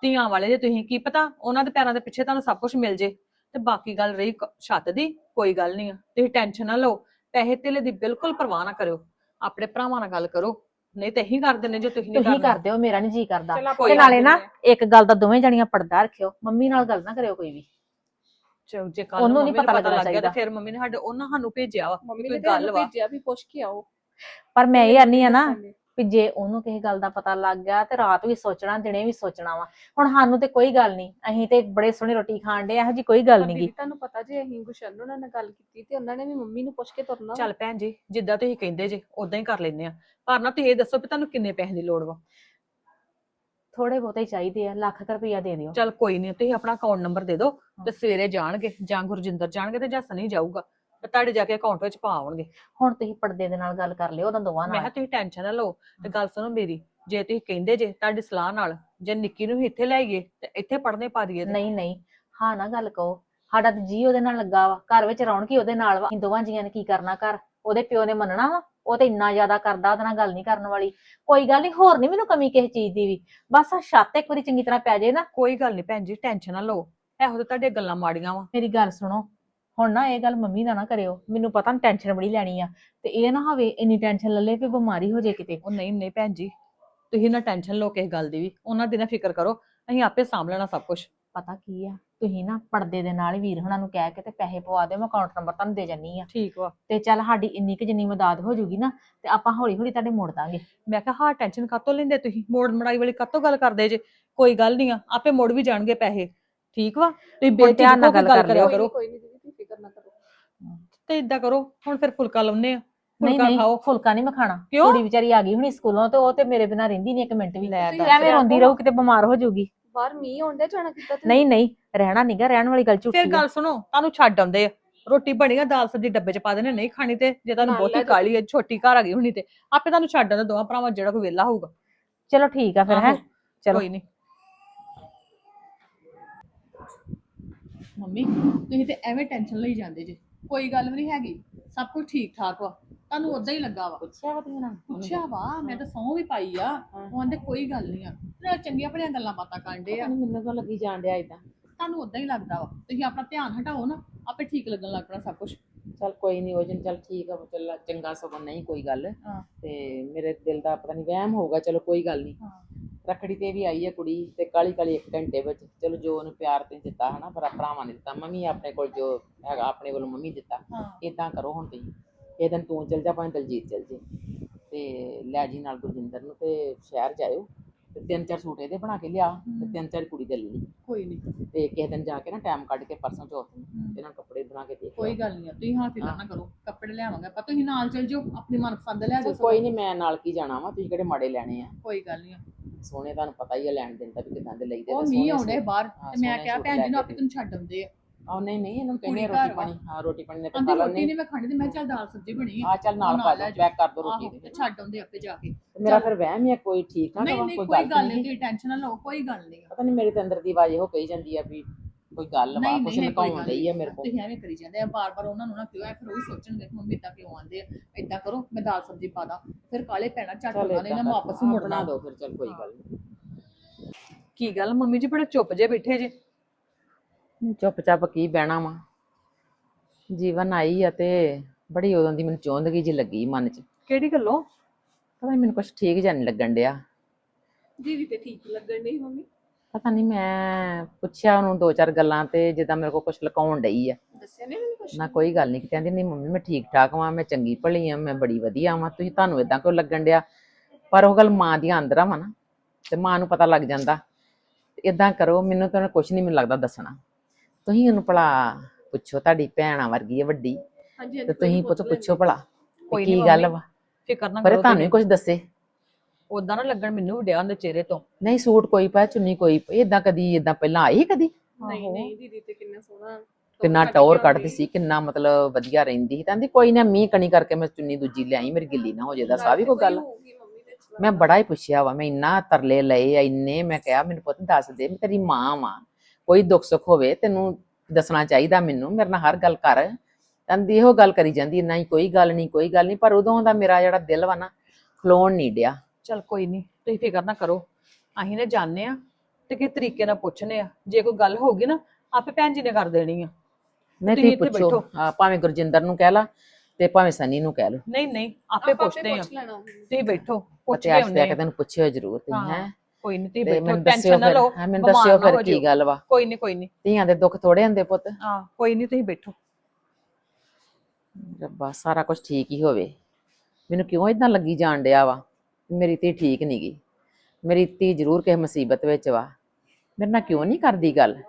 ਧੀਆਂ ਵਾਲੇ ਜੇ ਤੁਸੀਂ ਕੀ ਪਤਾ ਉਹਨਾਂ ਦੇ ਪੈਰਾਂ ਦੇ ਪਿੱਛੇ ਤੁਹਾਨੂੰ ਸਭ ਕੁਝ ਮਿਲ ਜੇ। ਤੇ ਬਾਕੀ ਗੱਲ ਰਹੀ ਕ- ਛੱਤ ਦੀ ਕੋਈ ਗੱਲ ਨਹੀਂ ਆ। ਤੁਸੀਂ ਟੈਨਸ਼ਨ ਨਾ ਲਓ ਪੈਸੇ ਧੇਲੇ ਦੀ ਬਿਲਕੁਲ ਪਰਵਾਹ ਨਾ ਕਰਿਓ। ਆਪਣੇ ਭਰਾਵਾਂ ਨਾਲ ਗੱਲ ਕਰੋ। ਨਹੀਂ ਤੇ ਇਹੀ ਕਰਦੇ ਨੇ ਜੋ ਤੁਸੀਂ ਨਹੀਂ ਤੁਸੀਂ ਕਰਨਾ। ਕਰਦੇ ਹੋ ਮੇਰਾ ਨਹੀਂ ਜੀ ਕਰਦਾ। ਚੱਲ ਆਪਾਂ ਤੇ ਕੋਈ ਨਾਲੇ ਨਾ। ਇੱਕ ਗੱਲ ਦਾ ਦੋਵੇਂ ਜਣੀਆਂ ਪਰਦਾ ਰੱਖਿਓ। ਮੰਮੀ ਨਾਲ ਗੱਲ ਨਾ ਕਰਿਓ ਕੋਈ ਵੀ। ਚਲੋ ਜੇ ਕੱਲ ਉਹਨੂੰ ਨੀ ਪਤਾ ਲੱਗਣਾ ਲੱਗ ਗਿਆ ਚਾਹੀਦਾ। ਤੇ ਫਿਰ ਮੰਮੀ ਨੇ ਸਾਡੇ ਉਹਨਾਂ ਸਾਨੂੰ ਭੇਜਿਆ ਵਾ ਮੰਮੀ ਕੋਈ ਗੱਲ ਗੱਲ ਵਾ ਭੇਜਿਆ ਵੀ ਪੁੱਛ ਕੇ ਆਓ। ਪਰ ਮੈਂ ਇਹ ਆਨੀ ਆ ਨਾ। ਵੀ ਜੇ ਉਹਨੂੰ ਕਿਸੇ ਗੱਲ ਦਾ ਪਤਾ ਲੱਗ ਗਿਆ ਤੇ ਰਾਤ ਵੀ ਸੋਚਣਾ ਦਿਨੇ ਵੀ ਸੋਚਣਾ ਵਾ। ਹੁਣ ਸਾਨੂੰ ਤੇ ਕੋਈ ਗੱਲ ਨਹੀਂ ਅਸੀਂ ਤੇ ਬੜੇ ਸੋਹਣੀ ਰੋਟੀ ਖਾਣ ਦੇ ਇਹੋ ਜੀ ਕੋਈ ਗੱਲ ਨਹੀਂ ਦੀਦੀ ਤੁਹਾਨੂੰ ਪਤਾ ਜੇ ਅਸੀਂ ਗੁਸ਼ਨ ਉਹਨਾਂ ਨਾਲ ਗੱਲ ਕੀਤੀ ਤੇ ਉਹਨਾਂ ਨੇ ਵੀ ਮੰਮੀ ਨੂੰ ਪੁੱਛ ਕੇ ਤੁਰਨਾ। ਚੱਲ ਭੈਣ ਜੀ ਜਿੱਦਾਂ ਤੁਸੀਂ ਕਹਿੰਦੇ ਜੇ ਉਦਾਂ ਹੀ ਕਰ ਲੈਨੇ ਆ। ਪਰ ਨਾ ਤੁਸੀਂ ਇਹ ਦੱਸੋ ਵੀ ਤੁਹਾਨੂੰ ਕਿੰਨੇ ਪੈਸੇ ਦੀ ਲੋੜ ਵਾ। ਥੋੜੇ ਬਹੁਤੇ ਹੀ ਚਾਹੀਦੇ ਆ ਲੱਖ ਕੁ ਰੁਪਈਆ ਦੇ ਦਿਓ। ਚੱਲ ਕੋਈ ਨਹੀਂ ਤੁਸੀਂ ਆਪਣਾ ਅਕਾਊਂਟ ਨੰਬਰ ਦੇ ਦਿਓ ਤੇ ਸਵੇਰੇ ਜਾਣਗੇ ਜਾਂ ਗੁਰਜਿੰਦਰ ਜਾਣਗੇ ਤੇ ਜਾਂ ਸਨੀ ਜਾਊਗਾ। ਤੇ ਤੁਹਾਡੇ ਜਾ ਕੇ ਅਕਾਊਂਟ ਵਿੱਚ ਪਾ ਆਉਣਗੇ। ਹੁਣ ਤੁਸੀਂ ਪਰਦੇ ਦੇ ਨਾਲ ਗੱਲ ਕਰ ਲਿਓ ਉਹਨਾਂ ਦੋਵਾਂ ਮੈਂ ਕਿਹਾ ਨਾਲ। ਤੁਸੀਂ ਟੈਨਸ਼ਨ ਨਾ ਲਓ ਤੇ ਗੱਲ ਸੁਣੋ ਮੇਰੀ ਜੇ ਤੁਸੀਂ ਕਹਿੰਦੇ ਜੇ ਤੁਹਾਡੀ ਸਲਾਹ ਨਾਲ ਜੇ ਨਿੱਕੀ ਨੂੰ ਵੀ ਇੱਥੇ ਲੈ ਆਈਏ ਤੇ ਇੱਥੇ ਪੜ੍ਹਨੇ ਪਾ ਦਈਏ ਨਹੀਂ ਨਹੀਂ ਹਾਂ ਨਾ ਗੱਲ ਕਹੋ। ਸਾਡਾ ਤੇ ਜੀ ਉਹਦੇ ਨਾਲ ਲੱਗਾ ਵਾ ਘਰ ਵਿੱਚ ਰੌਣਕ ਹੀ ਉਹਦੇ ਨਾਲ ਵਾ? ਅਸੀਂ ਦੋਵਾਂ ਜੀਆਂ ਨੇ ਕੀ ਕਰਨਾ ਘਰ? ਉਹਦੇ ਪਿਓ ਨੇ ਮੰਨਣਾ ਵਾ? ਉਹ ਤੇ ਇੰਨਾ ਜ਼ਿਆਦਾ ਕਰਦਾ ਉਹਦੇ ਨਾਲ ਗੱਲ ਨਹੀਂ ਕਰਨ ਵਾਲੀ। ਕੋਈ ਗੱਲ ਨਹੀਂ ਹੋਰ ਨਹੀਂ ਮੈਨੂੰ ਕਮੀ ਕਿਸੇ ਚੀਜ਼ ਦੀ ਵੀ। ਬਸ ਆ ਛੱਤ ਇੱਕ ਵਾਰੀ ਚੰਗੀ ਤਰ੍ਹਾਂ ਪੈ ਜੇ ਨਾ। ਕੋਈ ਗੱਲ ਨਹੀਂ ਭੈਣ ਜੀ ਟੈਨਸ਼ਨ ਨਾ ਲਓ। ਇਹੋ ਤੇ ਤੁਹਾਡੀਆਂ ਗੱਲਾਂ ਮਾੜੀਆਂ ਵਾ। ਮੇਰੀ ਗੱਲ ਸੁਣੋ ਹੁਣ ਨਾ ਇਹ ਗੱਲ ਮੰਮੀ ਦਾ ਨਾ ਕਰਿਓ ਮੈਨੂੰ ਪਤਾ ਨਹੀਂ ਟੈਨਸ਼ਨ ਬੜੀ ਲੈਣੀ ਆ ਤੇ ਇਹ ਨਾ ਹੋਵੇ ਇੰਨੀ ਟੈਨਸ਼ਨ ਲੈ ਲੇ ਵੀ ਬਿਮਾਰੀ ਹੋ ਜੇ ਕਿਤੇ। ਉਹ ਨਹੀਂ ਨਹੀਂ ਭੈਣ ਜੀ ਤੁਸੀਂ ਨਾ ਟੈਨਸ਼ਨ ਲਓ ਕਿਸੇ ਗੱਲ ਦੀ ਵੀ ਉਹਨਾਂ ਦੀ ਨਾ ਫਿਕਰ ਕਰੋ ਅਸੀਂ ਆਪੇ ਸਾਂਭ ਲੈਣਾ ਸਭ ਕੁਝ ਪਤਾ ਕੀ ਆ ਤੁਸੀਂ ਨਾ ਪਰਦੇ ਦੇ ਨਾਲ ਹੀ ਵੀਰ ਹੁਣਾਂ ਨੂੰ ਕਹਿ ਕੇ ਤੇ ਪੈਸੇ ਪਵਾ ਦਿਓ ਮੈਂ ਅਕਾਊਂਟ ਨੰਬਰ ਤੁਹਾਨੂੰ ਦੇ ਜਾਨੀ ਆ। ਠੀਕ ਵਾ। ਤੇ ਚੱਲ ਸਾਡੀ ਇੰਨੀ ਕੁ ਜਿੰਨੀ ਮਦਦ ਹੋ ਜੂਗੀ ਨਾ ਤੇ ਆਪਾਂ ਹੌਲੀ ਹੌਲੀ ਤੁਹਾਡੇ ਮੋੜ ਦਾਂਗੇ। ਮੈਂ ਕਿਹਾ ਹਾਂ ਟੈਨਸ਼ਨ ਕਾਤੋਂ ਲੈਂਦੇ ਤੁਸੀਂ? ਮੋੜ ਮੜਾਈ ਵਾਲੀ ਕਾਤੋਂ ਗੱਲ ਕਰਦੇ ਜੇ? ਕੋਈ ਗੱਲ ਨਹੀਂ ਆ ਆਪੇ ਮੋੜ ਵੀ ਜਾਣਗੇ ਪੈਸੇ। ਠੀਕ ਵਾ? ਤੁਸੀਂ ਧਿਆਨ ਨਾਲ ਗੱਲ ਕਰ ਲਿਓ। ਕਰੋ। ਨੀ, ਕੋਈ ਨਹੀਂ ਦੀਦੀ ਤੁਸੀਂ ਫਿਕਰ ਨਾ ਕਰੋ ਤੇ ਇਦਾਂ ਕਰੋ ਹੁਣ ਫਿਰ ਫੁਲਕਾ ਲਾਉਨੇ ਆ। ਨਹੀਂ ਫੁਲਕਾ ਨਹੀਂ ਖਾਓ। ਫੁਲਕਾ ਨਹੀਂ ਮੈਂ ਖਾਣਾ। ਕਿਉਂ? ਕੁੜੀ ਵਿਚਾਰੀ ਆ ਗਈ ਹੁਣੀ ਸਕੂਲੋਂ ਤੇ ਉਹ ਤੇ ਮੇਰੇ ਬਿਨਾਂ ਰਹਿੰਦੀ ਨਹੀਂ ਇੱਕ ਮਿੰਟ ਵੀ। ਲੈ ਦੱਸ। ਐਵੇਂ ਰੋਂਦੀ ਰਹੂ ਕਿਤੇ ਬਿਮਾਰ ਹੋ ਜਾਊਗੀ। ਬਾਹਰ ਮੀਂਹ ਆਉਂਦਾ ਜਾਣਾ ਕਿੱਦਾਂ ਤੁਸੀਂ? ਨਹੀਂ ਨਹੀਂ ਰਹਿਣਾ ਨਹੀਂਗਾ ਰਹਿਣ ਵਾਲੀ ਗੱਲ ਝੂਠੀ ਫਿਰ ਆ ਗੱਲ ਸੁਣੋ ਤੁਹਾਨੂੰ ਛੱਡ ਆਉਂਦੇ ਆ। ਰੋਟੀ ਬਣੀ ਆ ਦਾਲ ਸਬਜ਼ੀ ਡੱਬੇ ਚ ਪਾ ਦੇਣੇ ਨਹੀਂ ਖਾਣੀ ਤੇ ਜੇ ਤੁਹਾਨੂੰ ਨਾਲ ਬਹੁਤੀ ਲੈ ਜਾਓ। ਕਾਲੀ ਹੈ ਛੋਟੀ ਘਰ ਆ ਗਈ ਹੁਣੀ ਤੇ ਆਪੇ ਤੁਹਾਨੂੰ ਛੱਡ ਆਉਂਦੇ ਦੋਵਾਂ ਭਰਾਵਾਂ ਜਿਹੜਾ ਕੋਈ ਵਿਹਲਾ ਹੋਊਗਾ। ਚਲੋ ਠੀਕ ਆ ਫਿਰ ਹੈ? ਆਹੋ, ਚਲੋ। ਕੋਈ ਨਹੀਂ ਮੰਮੀ ਤੁਸੀਂ ਤੇ ਐਵੇਂ ਟੈਨਸ਼ਨ ਲਈ ਜਾਂਦੇ ਜੇ। ਕੋਈ ਗੱਲ ਵੀ ਨਹੀਂ ਹੈਗੀ। ਸਭ ਕੁਝ ਠੀਕ ਠਾਕ ਵਾ। ਤੁਹਾਨੂੰ ਉਦਾਂ ਹੀ ਲੱਗਾ ਵਾ। ਪੁੱਛਿਆ ਵਾ ਤੁਸੀਂ ਨਾ ਪੁੱਛਿਆ ਵਾ ਮੈਂ ਤਾਂ ਸਹੁੰ ਵੀ ਪਾਈ ਆ। ਉਹ ਆਂਦੇ ਕੋਈ ਗੱਲ ਨਹੀਂ ਆ। ਨਾਲ ਚੰਗੀਆਂ ਭਲੀਆਂ ਗੱਲਾਂ ਬਾਤਾਂ ਕਰਦੇ ਆ। ਮੈਨੂੰ ਤਾਂ ਲੱਗੀ ਜਾਣ ਡਿਆ ਇਦਾਂ ਤੁਹਾਨੂੰ ਉਦਾਂ ਹੀ ਲੱਗਦਾ ਵਾ। ਤੁਸੀਂ ਆਪਣਾ ਧਿਆਨ ਹਟਾਓ ਨਾ ਆਪੇ ਠੀਕ ਲੱਗਣ ਲੱਗ ਪੈਣਾ ਸਭ ਕੁਝ ਚੱਲ ਕੋਈ ਨਹੀਂ ਉਹ ਚੱਲ ਠੀਕ ਆ ਚੱਲ। ਚੰਗਾ ਸਗੋਂ ਨਹੀਂ ਕੋਈ ਗੱਲ। ਤੇ ਮੇਰੇ ਦਿਲ ਦਾ ਪਤਾ ਨਹੀਂ ਵਹਿਮ ਹੋਊਗਾ ਚਲੋ ਕੋਈ ਗੱਲ ਨਹੀਂ। ਰੱਖੜੀ ਤੇ ਵੀ ਆਈ ਹੈ ਕੁੜੀ ਤੇ ਕਾਲੀ ਕਾਲੀ ਇੱਕ ਘੰਟੇ ਵਿੱਚ। ਚਲੋ ਜੋ ਉਹਨੂੰ ਪਿਆਰ ਤੇ ਦਿੱਤਾ ਹਨਾ ਪਰ ਭਰਾਵਾਂ ਨੇ ਦਿੱਤਾ ਮੰਮੀ ਆਪਣੇ ਕੋਲ ਜੋ ਹੈਗਾ ਆਪਣੇ ਕੋਲ ਮੰਮੀ ਦਿੱਤਾ। ਇਦਾਂ ਕਰੋ ਹੁਣ ਤੁਸੀਂ। ਇਹ ਦਿਨ ਤੂੰ ਚਲ ਜਾ ਭਾਵੇਂ ਦਲਜੀਤ ਚਲ ਜੇ। ਤੇ ਲੈ ਜੀ ਨਾਲ ਗੁਰਜਿੰਦਰ ਨੂੰ ਤੇ ਸ਼ਹਿਰ ਜਾਇਓ। ਤੇ ਤਿੰਨ ਚਾਰ ਸੂਟ ਇਹਦੇ ਬਣਾ ਕੇ ਲਿਆ ਤੇ ਤਿੰਨ ਚਾਰ ਕੁੜੀ ਦੇ ਲਈ। ਕੋਈ ਨਹੀਂ। ਤੇ ਕਿਸੇ ਦਿਨ ਜਾ ਕੇ ਨਾ ਟਾਈਮ ਕੱਢ ਕੇ ਪਰਸੋਂ ਚੌਥ ਨੂੰ ਇਹਨਾਂ ਕੱਪੜੇ ਬਣਾ ਕੇ ਦੇ ਕੋਈ ਗੱਲ ਨਹੀਂ ਤੁਸੀਂ ਹਾਂ ਫਿਕਰ ਨਾ ਕਰੋ। ਕੱਪੜੇ ਲਿਆਵਾਂਗੇ ਆਪਾਂ ਤੁਸੀਂ ਨਾਲ ਚੱਲ ਜਾਓ ਆਪਣੀ ਮਨਪਸੰਦ ਲੈ ਜਾਓ ਕੋਈ ਨਹੀਂ ਮੈਂ ਨਾਲ ਕੀ ਜਾਣਾ ਵਾ ਤੁਸੀਂ ਕਿਹੜੇ ਮਾੜੇ ਲੈਣੇ ਆ। ਕੋਈ ਗੱਲ ਨਹੀਂ ਸੋਹਣੇ ਤੁਹਾਨੂੰ ਪਤਾ ਹੀ ਆ ਲੈਣ ਦੇਣ ਦਾ ਵੀ ਕਿਦਾਂ ਦੇ ਲਈਦੇ ਉਹ ਮੀਂਹ ਆਉਂਦੇ। ਬਾਹਰ ਹਾਂ, ਤੇ ਮੈਂ ਕਿਹਾ ਭੈਣ ਜੀ ਨੂੰ ਆਪੇ ਤੁਹਾਨੂੰ ਛੱਡ ਆਉਂਦੇ ਆ। ਨਹੀਂ ਨਹੀਂ ਇਹਨੂੰ ਕਹਿੰਦੇ ਰੋਟੀ। ਪਾਣੀ। ਹਾਂ ਰੋਟੀ ਪਾਣੀ ਨੇ ਤਾਂ ਖਾ ਲੈਣੇ ਨਹੀਂ ਮੈਂ ਖਾਣੀ ਤੇ ਮੈਂ ਚੱਲ ਦਾਲ ਸਬਜ਼ੀ ਬਣੀ ਆ। ਚੱਲ ਨਾਲ ਪਾ ਲੈ। ਪੈਕ ਕਰ ਦੋ ਰੋਟੀ ਦੀ ਛੱਡ ਆਉਂਦੇ ਆਪੇ ਜਾ ਕੇ। ਮੇਰਾ ਫਿਰ ਵਹਿਮ ਹੀ ਕੋਈ ਠੀਕ ਨਹੀਂ ਕੋਈ ਕੋਈ ਗੱਲ ਨਹੀਂ ਤੁਸੀਂ ਟੈਨਸ਼ਨ ਨਾ ਲਓ ਕੋਈ ਗੱਲ ਨਹੀਂ ਪਤਾ ਨਹੀਂ ਮੇਰੇ ਤੇ ਅੰਦਰ ਦੀ ਆਵਾਜ਼ ਇਹੋ ਕਹੀ ਜਾਂਦੀ ਆ ਵੀ ਕੋਈ ਗੱਲ ਵਾ ਨਹੀਂ ਕੁਛ ਨਹੀਂ ਕੋਈ ਲੁਕਾਉਣ ਗੱਲ ਮੇਰੇ ਕੋਲ। ਤੁਸੀਂ ਐਵੇਂ ਕਰੀ ਜਾਂਦੇ ਆ ਬਾਰ-ਬਾਰ ਉਹਨਾਂ ਨੂੰ ਨਾ ਕਿਉਂ ਐ ਫਿਰ ਉਹ ਵੀ ਸੋਚਣਗੇ ਕਿ ਮੰਮੀ ਤਾਂ ਕਿਉਂ ਆਂਦੇ ਆ? ਏਦਾਂ ਕਰੋ ਮੈਂ ਦਾਲ ਸਬਜ਼ੀ ਪਾ ਦਾਂ। ਫਿਰ ਕਾਲੇ ਪੈਣਾ ਝੱਟ ਚੱਲ ਉਹਨਾਂ ਨੇ ਵਾਪਸ ਹੀ ਮੁੜਨਾ। ਦੋ ਫਿਰ ਚੱਲ ਕੋਈ ਗੱਲ ਨੀ। ਕੀ ਗੱਲ ਮੰਮੀ ਜੀ ਬੜੇ ਚੁੱਪ ਜੇ ਬੈਠੇ ਜੇ। ਚੁੱਪ ਚਾਪ ਕੀ ਬਹਿਣਾ ਵਾ? ਜੀਵਨ ਆਈ ਆ ਤੇ ਬੜੀ ਉਦੋਂ ਦੀ ਮੈਨੂੰ ਚੋਂਦਗੀ ਜੀ ਲੱਗੀ ਮਨ 'ਚ। ਕਿਹੜੀ ਗੱਲੋਂ? ਪਤਾ ਨੀ ਮੈਨੂੰ ਕੁਛ ਠੀਕ ਜਿਹਾ ਨਹੀਂ ਲੱਗਣ ਡਿਆ। ਦੀਦੀ ਤੇ ਠੀਕ ਲੱਗਣ ਡਈ ਮੰਮੀ। ਪਤਾ ਨਹੀਂ ਮੈਂ ਪੁੱਛਿਆ ਉਹਨੂੰ ਦੋ ਚਾਰ ਗੱਲਾਂ ਤੇ ਜਿੱਦਾਂ ਮੇਰੇ ਕੋਲ ਕੁਛ ਲੁਕਾਉਣ ਡਈ ਆ। ਦੱਸਿਆ ਨਹੀਂ ਮੈਨੂੰ ਕੁਛ? ਨਾ ਕੋਈ ਗੱਲ ਨਹੀਂ ਕਹਿੰਦੀ ਨਹੀਂ ਮੰਮੀ ਮੈਂ ਠੀਕ ਠਾਕ ਵਾਂ ਮੈਂ ਚੰਗੀ ਭਲੀ ਆ ਮੈਂ ਬੜੀ ਵਧੀਆ ਵਾਂ ਤੁਸੀਂ ਤੁਹਾਨੂੰ ਇਦਾਂ ਕਿਉਂ ਲੱਗਣ ਡਿਆ? ਪਰ ਉਹ ਗੱਲ ਮਾਂ ਦੀਆਂ ਅੰਦਰਾਂ ਵਾ ਨਾ ਤੇ ਮਾਂ ਨੂੰ ਪਤਾ ਲੱਗ ਜਾਂਦਾ। ਇਦਾਂ ਕਰੋ ਮੈਨੂੰ ਤਾਂ ਕੁਝ ਨਹੀਂ ਮੈਨੂੰ ਲੱਗਦਾ ਦੱਸਣਾ। ਤੁਸੀਂ ਉਹਨੂੰ ਭਲਾ ਪੁੱਛੋ ਤੁਹਾਡੀ ਭੈਣਾ ਵਰਗੀ ਹੈ ਵੱਡੀ। ਹਾਂਜੀ ਤੇ ਤੁਸੀਂ ਪੁੱਤ ਪੁੱਛੋ ਭਲਾ ਕੋਈ ਕੀ ਗੱਲ ਵਾ। ਫਿਕਰ ਨਾ ਪਰ ਕਰੋ ਤੁਹਾਨੂੰ ਹੀ ਕੁਝ ਦੱਸੇ। ਉਦਾਂ ਨਾ ਲੱਗਣ ਮੈਨੂੰ ਵੀ ਡਿਆ ਉਹਦੇ ਚਿਹਰੇ ਤੋਂ। ਨਹੀਂ ਸੂਟ ਕੋਈ ਪਾਇਆ ਚੁੰਨੀ ਕੋਈ ਇਦਾਂ ਕਦੀ ਇਦਾਂ ਪਹਿਲਾਂ ਆਈ ਕਦੀ? ਨਹੀਂ ਨਹੀਂ ਦੀਦੀ ਤੇ ਕਿੰਨਾ ਸੋਹਣਾ ਕਿੰਨਾ ਕੱਢ ਕੇ ਟੌਰ ਆਉਂਦੀ। ਕੱਢਦੀ ਸੀ ਕਿੰਨਾ ਮਤਲਬ ਵਧੀਆ ਰਹਿੰਦੀ ਸੀ। ਕਹਿੰਦੀ ਕੋਈ ਨਾ ਮੀਂਹ ਕਣੀ ਕਰਕੇ ਮੈਂ ਚੁੰਨੀ ਦੂਜੀ ਲਿਆਈ ਮੇਰੀ ਗਿੱਲੀ ਨਾ ਹੋ ਜੇ ਦੱਸ ਆ ਵੀ ਕੋਈ ਗੱਲ ਦੇ ਮੈਂ ਬੜਾ ਹੀ ਪੁੱਛਿਆ ਵਾ ਮੈਂ ਇੰਨਾ ਤਰਲੇ ਲਏ ਆ ਇੰਨੇ ਮੈਂ ਕਿਹਾ ਮੈਨੂੰ ਪੁੱਤ ਦੱਸ ਦੇ ਮੈਂ ਤੇਰੀ ਮਾਂ ਵਾਂ। ਕੋਈ ਦੁੱਖ ਸੁੱਖ ਹੋਵੇ ਤੈਨੂੰ ਦੱਸਣਾ ਚਾਹੀਦਾ ਮੈਨੂੰ ਮੇਰੇ ਨਾਲ ਹਰ ਗੱਲ ਕਰ। ਕਹਿੰਦੀ ਇਹੋ ਗੱਲ ਕਰੀ ਜਾਂਦੀ ਨਹੀਂ ਕੋਈ ਗੱਲ ਨਹੀਂ ਕੋਈ ਗੱਲ ਨਹੀਂ ਪਰ ਉਦੋਂ ਦਾ ਮੇਰਾ ਜਿਹੜਾ ਦਿਲ ਵਾ ਨਾ ਖਲੋਣ ਨਹੀਂ ਡਿਆ। ਚਲ ਕੋਈ ਨਹੀਂ ਤੁਸੀਂ ਫਿਕਰ ਨਾ ਕਰੋ। ਅਸੀਂ ਨੇ ਜਾਣਦੇ ਆ ਤੇ ਕਿਸ ਤਰੀਕੇ ਨਾਲ ਪੁੱਛਨੇ ਆ ਜੇ ਕੋਈ ਗੱਲ ਹੋਊਗੀ ਨਾ ਆਪੇ ਭੈਣ ਜੀ ਨੇ ਕਰ ਦੇਣੀ ਆ। ਨਹੀਂ ਤੁਸੀਂ ਤੁਸੀਂ ਇੱਥੇ ਪੁੱਛੋ? ਬੈਠੋ। ਹਾਂ, ਭਾਵੇਂ ਗੁਰਜਿੰਦਰ ਨੂੰ ਕਹਿ ਲਾ ਤੇ ਭਾਵੇਂ ਸਨੀ ਨੂੰ ਕਹਿ ਲਓ ਨਹੀਂ ਨਹੀਂ ਆਪੇ ਪੁੱਛਦੇ ਆ। ਤੁਸੀਂ ਬੈਠੋ ਪੁੱਛ ਤੇ ਕੇ ਅੱਜ ਆਉਂਦੇ ਤੱਕ ਆ। ਤੈਨੂੰ ਪੁੱਛਿਓ ਜ਼ਰੂਰ ਤੁਸੀਂ ਹਾਂ, ਹੈ? ਕੋਈ ਨਹੀਂ ਤੁਸੀਂ ਤੇ ਬੈਠੋ ਮੈਨੂੰ ਦੱਸਿਓ ਟੈਨਸ਼ਨ ਨਾ ਫਿਰ ਲਓ ਹਾਂ, ਮੈਨੂੰ ਬਿਮਾਰ ਦੱਸਿਓ ਨਾ ਫਿਰ ਹੋ ਕੀ। ਗੱਲ ਵਾ। ਕੋਈ ਨਹੀਂ ਕੋਈ ਨਹੀਂ ਧੀਆਂ ਦੇ ਦੁੱਖ ਥੋੜੇ ਹੁੰਦੇ ਪੁੱਤ। ਹਾਂ ਕੋਈ ਨਹੀਂ ਤੁਸੀਂ ਬੈਠੋ। ਰੱਬਾ ਸਾਰਾ ਕੁਝ ਠੀਕ ਹੀ ਹੋਵੇ। ਮੈਨੂੰ ਕਿਉਂ ਇਦਾਂ ਲੱਗੀ ਜਾਣ ਡਿਆ ਵੀ? ਮੇਰੀ ਧੀ ਠੀਕ ਨਹੀਂ ਗੀ। ਮੇਰੀ ਧੀ ਜ਼ਰੂਰ ਕਿਸੇ ਮੁਸੀਬਤ ਵਿੱਚ ਵਾ। ਮੇਰੇ ਨਾਲ ਕਿਉਂ ਨਹੀਂ ਕਰਦੀ ਗੱਲ?